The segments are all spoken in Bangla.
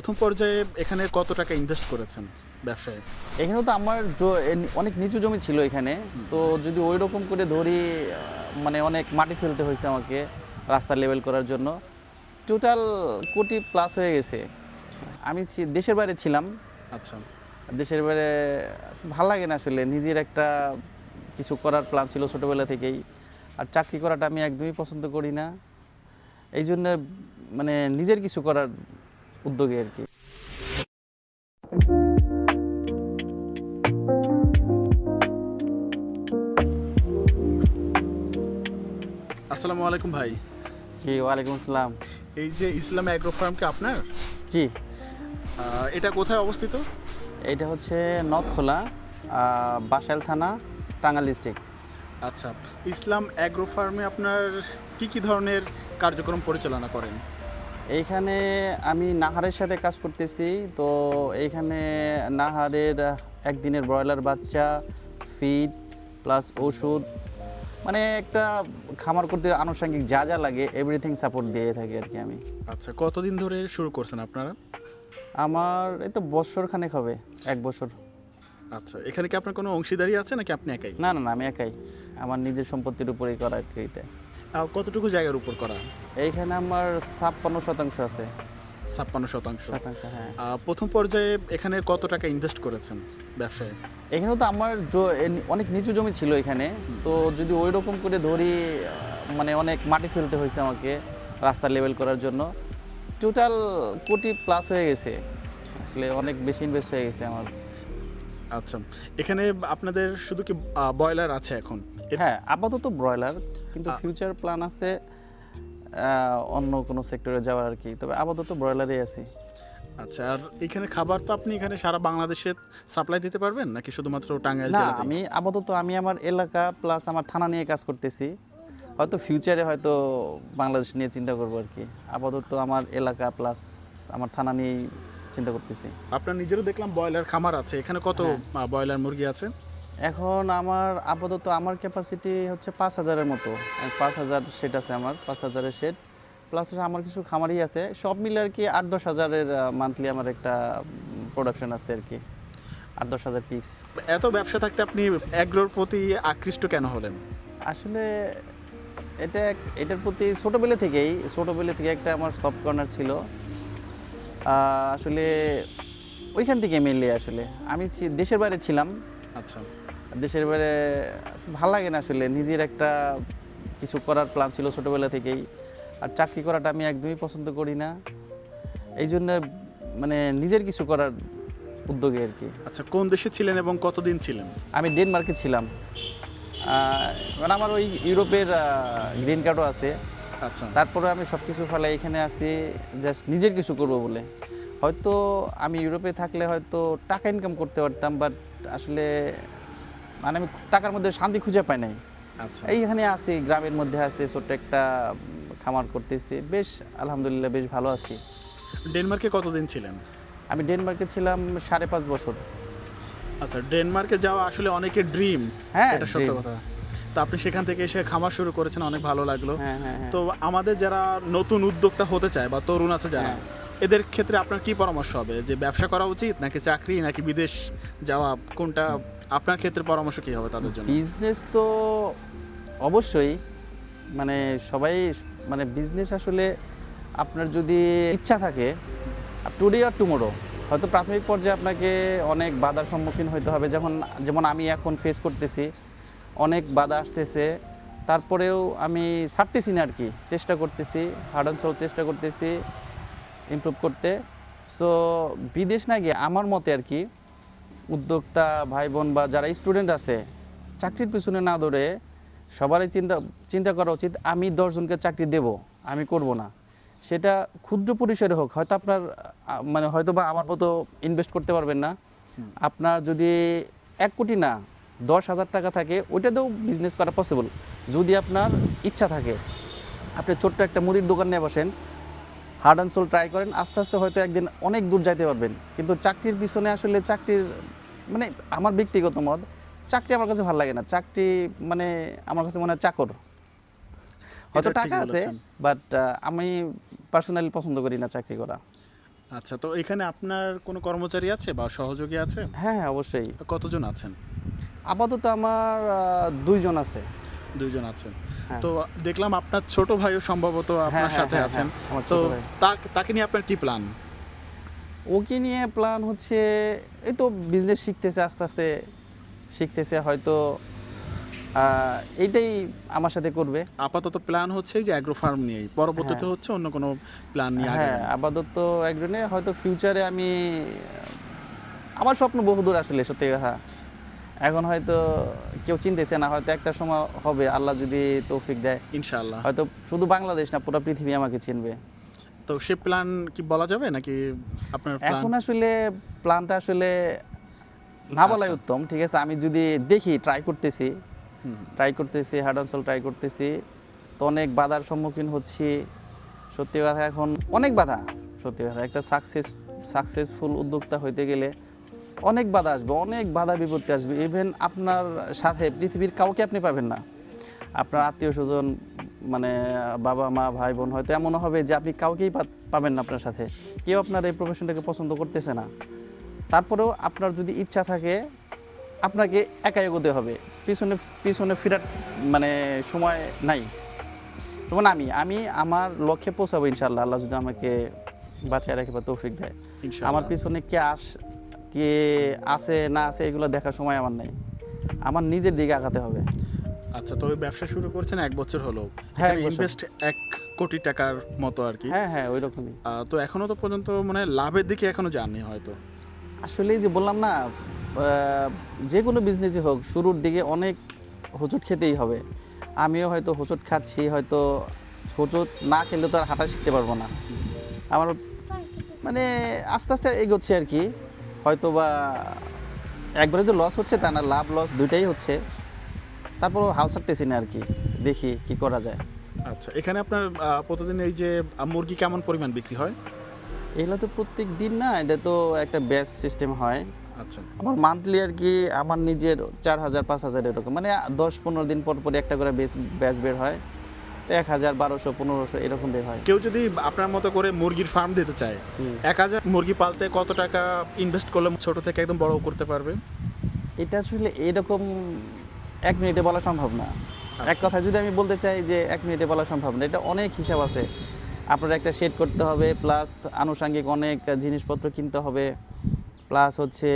প্রথম পর্যায়ে এখানে কত টাকা ইনভেস্ট করেছেন ব্যবসায়? এখানেও তো আমার অনেক নিচু জমি ছিল এখানে। তো যদি ওই রকম করে ধরি মানে অনেক মাটি ফেলতে হয়েছে আমাকে রাস্তা লেভেল করার জন্য। টোটাল কোটি প্লাস হয়ে গেছে। আমি দেশের বাইরে ছিলাম। আচ্ছা। দেশের বাইরে ভালো লাগে না আসলে। নিজের একটা কিছু করার প্ল্যান ছিল ছোটোবেলা থেকেই। আর চাকরি করাটা আমি একদমই পছন্দ করি না। এই জন্য মানে নিজের কিছু করার উদ্যোগে আর কি। আসসালামু আলাইকুম ভাই। জি ওয়ালাইকুম আসসালাম। এই যে ইসলাম অ্যাগ্রো ফার্ম কি আপনার? জি। এটা কোথায় অবস্থিত? এটা হচ্ছে নথখোলা বাসাইল থানা টাঙ্গাইল ডিস্ট্রিক্ট আচ্ছা ইসলাম অ্যাগ্রো ফার্মে আপনার কি কি ধরনের কার্যক্রম পরিচালনা করেন? এইখানে আমি নাহারের সাথে কাজ করতেছি। তো এইখানে নাহারের একদিনের ব্রয়লার বাচ্চা ফিড প্লাস ওষুধ মানে একটা খামার করতে আনুষঙ্গিক যা যা লাগে এভরিথিং সাপোর্ট দিয়ে থাকি আর কি আমি। আচ্ছা কতদিন ধরে শুরু করছেন আপনারা? আমার এই তো বছর খানেক হবে এক বছর। আচ্ছা এখানে কি আপনার কোনো অংশীদারি আছে নাকি আপনি একাই? না না না আমি একাই। আমার নিজের সম্পত্তির উপরেই করা আর কি এটা কতটুকু জায়গার উপর করা? এইখানে আমার ছাপ্পান্ন শতাংশ আছে। ছাপ্পান্ন শতাংশ। শতাংশ হ্যাঁ। প্রথম পর্যায়ে এখানে কত টাকা ইনভেস্ট করেছেন ব্যবসায়? এখানেও তো আমার অনেক নিচু জমি ছিল এখানে। তো যদি ওই রকম করে ধরি মানে অনেক মাটি ফেলতে হয়েছে আমাকে রাস্তা লেভেল করার জন্য। টোটাল কোটি প্লাস হয়ে গেছে। আসলে অনেক বেশি ইনভেস্ট হয়ে গেছে আমার। আচ্ছা এখানে আপনাদের শুধু কি ব্রয়লার আছে এখন? হ্যাঁ আপাতত ব্রয়লার কিন্তু ফিউচার প্ল্যান আছে অন্য কোনো সেক্টরে যাওয়ার আর কি তবে আপাতত ব্রয়লারই আছি। আচ্ছা আর এখানে খাবার তো আপনি এখানে সারা বাংলাদেশে সাপ্লাই দিতে পারবেন নাকি শুধুমাত্র টাঙ্গাইল না আমি আপাতত আমি আমার এলাকা প্লাস আমার থানা নিয়ে কাজ করতেছি। হয়তো ফিউচারে হয়তো বাংলাদেশ নিয়ে চিন্তা করব আর কি। আপাতত আমার এলাকা প্লাস আমার থানা নিয়েই চিন্তা করতেছি। আপনার নিজেরও দেখলাম ব্রয়লার খামার আছে। এখানে কত হ্যাঁ। ব্রয়লার মুরগি আছে? এখন আমার আপাতত আমার ক্যাপাসিটি হচ্ছে পাঁচ হাজারের মতো। পাঁচ হাজার সেট আছে আমার পাঁচ হাজারের সেট প্লাস আমার কিছু খামারই আছে। সব মিলে আর কি আট দশ হাজারের মান্থলি আমার একটা প্রোডাকশন আছে আর কি। আট দশ হাজার পিস এত ব্যবসা থাকতে আপনি অ্যাগ্রোর প্রতি আকৃষ্ট কেন হলেন? আসলে এটা এটার প্রতি ছোটোবেলা থেকেই ছোটোবেলা থেকে একটা আমার সফট কর্নার ছিল। আসলে ওইখান থেকে মেনলি আসলে। আমি দেশের বাইরে ছিলাম। আচ্ছা। দেশের বাইরে ভালো লাগে না আসলে। নিজের একটা কিছু করার প্ল্যান ছিল ছোটোবেলা থেকেই। আর চাকরি করাটা আমি একদমই পছন্দ করি না। এই জন্য মানে নিজের কিছু করার উদ্যোগে আর কি। আচ্ছা কোন দেশে ছিলেন এবং কতদিন ছিলেন? আমি ডেনমার্কে ছিলাম। মানে আমার ওই ইউরোপের গ্রিন কার্ডও আছে। তারপরে আমি সব কিছু ফেলে এখানে আসি জাস্ট নিজের কিছু করব বলে। হয়তো আমি ইউরোপে থাকলে হয়তো টাকা ইনকাম করতে পারতাম বাট আসলে মানে আমি টাকার মধ্যে শান্তি খুঁজে পাই নাই। আচ্ছা। এইখানে আছি গ্রামের মধ্যে আছে ছোট্ট একটা খামার করতেছি। বেশ আলহামদুলিল্লাহ বেশ ভালো আছি। ডেনমার্কে কতদিন ছিলেন? আমি ডেনমার্কে ছিলাম সাড়ে পাঁচ বছর। আচ্ছা ডেনমার্কে যাওয়া আসলে অনেকের ড্রিম হ্যাঁ, এটা সত্য কথা। তো আপনি সেখান থেকে এসে খামার শুরু করেছেন অনেক ভালো লাগল। হ্যাঁ হ্যাঁ হ্যাঁ। তো আমাদের যারা নতুন উদ্যোক্তা হতে চায় বা তরুণ আছে যারা। এদের ক্ষেত্রে আপনার কি পরামর্শ হবে? যে ব্যবসা করা উচিত নাকি চাকরি নাকি বিদেশ যাওয়া? কোনটা আপনার ক্ষেত্রে পরামর্শ কি হবে তাদের জন্য? বিজনেস তো অবশ্যই মানে সবাই মানে বিজনেস আসলে আপনার যদি ইচ্ছা থাকে টুডে আর টুমোরো হয়তো প্রাথমিক পর্যায়ে আপনাকে অনেক বাধার সম্মুখীন হতে হবে। যেমন যেমন আমি এখন ফেস করতেছি অনেক বাধা আসতেছে। তারপরেও আমি ছাড়তেছি না আর কি চেষ্টা করতেছি হার্ড অ্যান্ড সোল চেষ্টা করতেছি ইমপ্রুভ করতে। সো বিদেশ না গিয়ে আমার মতে আর কি উদ্যোক্তা ভাই বোন বা যারা স্টুডেন্ট আছে চাকরির পিছনে না ধরে সবারই চিন্তা চিন্তা করা উচিত আমি দশজনকে চাকরি দেব আমি করব না। সেটা ক্ষুদ্র পরিসরে হোক হয়তো আপনার মানে হয়তো বা আমার মতো ইনভেস্ট করতে পারবেন না। আপনার যদি এক কোটি না দশ হাজার টাকা থাকে ওইটাতেও বিজনেস করা পসিবল যদি আপনার ইচ্ছা থাকে আপনি ছোট্ট একটা মুদির দোকান নিয়ে বসেন হার্ড অ্যান্ড সোল ট্রাই করেন আস্তে আস্তে হয়তো একদিন অনেক দূর যাইতে পারবেন। কিন্তু চাকরির পিছনে আসলে চাকরির মানে আমার ব্যক্তিগত মত চাকরি আমার কাছে ভালো লাগে না। চাকরি মানে আমার কাছে মনে হয় চাকর। হয়তো টাকা আছে বাট আমি পার্সোনালি পছন্দ করি না চাকরি করা। আচ্ছা তো এখানে আপনার কোনো কর্মচারী আছে বা সহযোগী আছে? হ্যাঁ হ্যাঁ অবশ্যই। কতজন আছেন? আপাতত আমার দুইজন আছে। দুইজন আছেন। হ্যাঁ। তো দেখলাম আপনার ছোট ভাইও সম্ভবত আপনার হ্যাঁ, সাথে হ্যাঁ, আছেন। হ্যাঁ, তো তাকে নিয়ে আপনার কি প্ল্যান ওকে নিয়ে প্ল্যান হচ্ছে এই তো বিজনেস শিখতেছে আস্তে আস্তে শিখতেছে হয়তো এইটাই আমার সাথে করবে। আপাতত প্ল্যান হচ্ছে যে অ্যাগ্রো ফার্ম নিয়েই। পরবর্তীতে হ্যাঁ। হচ্ছে অন্য কোনো প্ল্যান নিয়ে হ্যাঁ। আপাতত একজনে হয়তো ফিউচারে আমি আমার স্বপ্ন বহুদূর আসলে সত্যি কথা। এখন হয়তো কেউ চিনতেছে না হয়তো একটা সময় হবে আল্লাহ যদি তৌফিক দেয়। ইনশাআল্লাহ। হয়তো শুধু বাংলাদেশ না পুরো পৃথিবী আমাকে চিনবে। তো সে প্ল্যান কি বলা যাবে নাকি আপনার এখন আসলে প্ল্যানটা আসলে না বলাই আচ্ছা। উত্তম ঠিক আছে? আমি যদি দেখি ট্রাই করতেছি। ট্রাই করতেছি হার্ড অঞ্চল ট্রাই করতেছি। তো অনেক বাধার সম্মুখীন হচ্ছি। সত্যি কথা এখন অনেক বাধা। সত্যি কথা একটা সাকসেস সাকসেসফুল উদ্যোক্তা হইতে গেলে অনেক বাধা আসবে অনেক বাধা বিপত্তি আসবে। ইভেন আপনার সাথে পৃথিবীর কাউকে আপনি পাবেন না। আপনার আত্মীয় স্বজন মানে বাবা মা ভাই বোন হয়তো এমনও হবে যে আপনি কাউকেই পাবেন না আপনার সাথে। কেউ আপনার এই প্রফেশনটাকে পছন্দ করতেছে না। তারপরেও আপনার যদি ইচ্ছা থাকে আপনাকে একাই এগোতে হবে। পিছনে পিছনে ফেরার মানে সময় নাই। যেমন আমি আমি আমার লক্ষ্যে পৌঁছাবো ইনশাল্লাহ আল্লাহ যদি আমাকে বাঁচিয়ে রাখে বা তৌফিক দেয়। আমার পিছনে কে আস কে আছে না আছে এগুলো দেখার সময় আমার নেই। আমার নিজের দিকে আগাতে হবে। আচ্ছা তবে ব্যবসা শুরু করছেন এক বছর হলো। হ্যাঁ, ইনভেস্ট এক কোটি টাকার মতো আর কি। হ্যাঁ হ্যাঁ ওই রকমই তো এখনও তো পর্যন্ত মানে লাভের দিকে এখনও যাননি হয়তো। আসলে যে বললাম না যে কোনো বিজনেসই হোক শুরুর দিকে অনেক হোঁচট খেতেই হবে। আমিও হয়তো হোঁচট খাচ্ছি হয়তো হোঁচট না খেলে তো আর হাঁটা শিখতে পারব না। আমার মানে আস্তে আস্তে এগোচ্ছে আর কি। হয়তো বা একবারে যে লস হচ্ছে তা না লাভ লস দুইটাই হচ্ছে। তারপর হাল ছাড়তেছি না আর কি দেখি কি করা যায়। আচ্ছা এখানে আপনার প্রতিদিন এই যে মুরগি কেমন পরিমাণ বিক্রি হয়? এগুলো তো প্রত্যেক দিন না এটা তো একটা ব্যাচ সিস্টেম হয়। আচ্ছা। আমার মান্থলি আর কি আমার নিজের চার হাজার পাঁচ হাজার এরকম। মানে দশ পনেরো দিন পর পর একটা করে বেচ ব্যাচ বের হয়। এক হাজার বারোশো পনেরোশো এরকম বের হয়। কেউ যদি আপনার মতো করে মুরগির ফার্ম দিতে চায় এক হাজার মুরগি পালতে কত টাকা ইনভেস্ট করলে ছোট থেকে একদম বড় করতে পারবে? এটা আসলে এরকম এক মিনিটে বলা সম্ভব না। এক আচ্ছা। কথা যদি আমি বলতে চাই যে এক মিনিটে বলা সম্ভব না এটা অনেক হিসাব আছে। আপনার একটা সেট করতে হবে প্লাস আনুষঙ্গিক অনেক জিনিসপত্র কিনতে হবে প্লাস হচ্ছে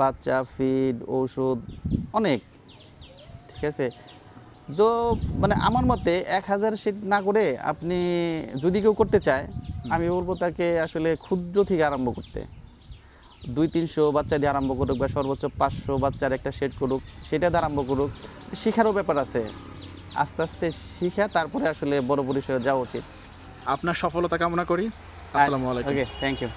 বাচ্চা ফিড ঔষধ অনেক। ঠিক আছে? যো মানে আমার মতে এক হাজার সেট না করে আপনি যদি কেউ করতে চায় আমি বলব তাকে আসলে ক্ষুদ্র থেকে আরম্ভ করতে। দুই তিনশো বাচ্চা দিয়ে আরম্ভ করুক বা সর্বোচ্চ পাঁচশো বাচ্চার একটা সেট করুক সেটা দিয়ে আরম্ভ করুক শেখারও ব্যাপার আছে। আস্তে আস্তে শিখে তারপরে আসলে বড় পরিসরে যাওয়া উচিত। আপনার সফলতা কামনা করি। আসসালামু আলাইকুম। Okay thank you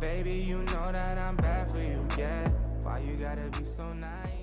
baby, you know that I'm bad for you, yeah. Why you gotta be so nice?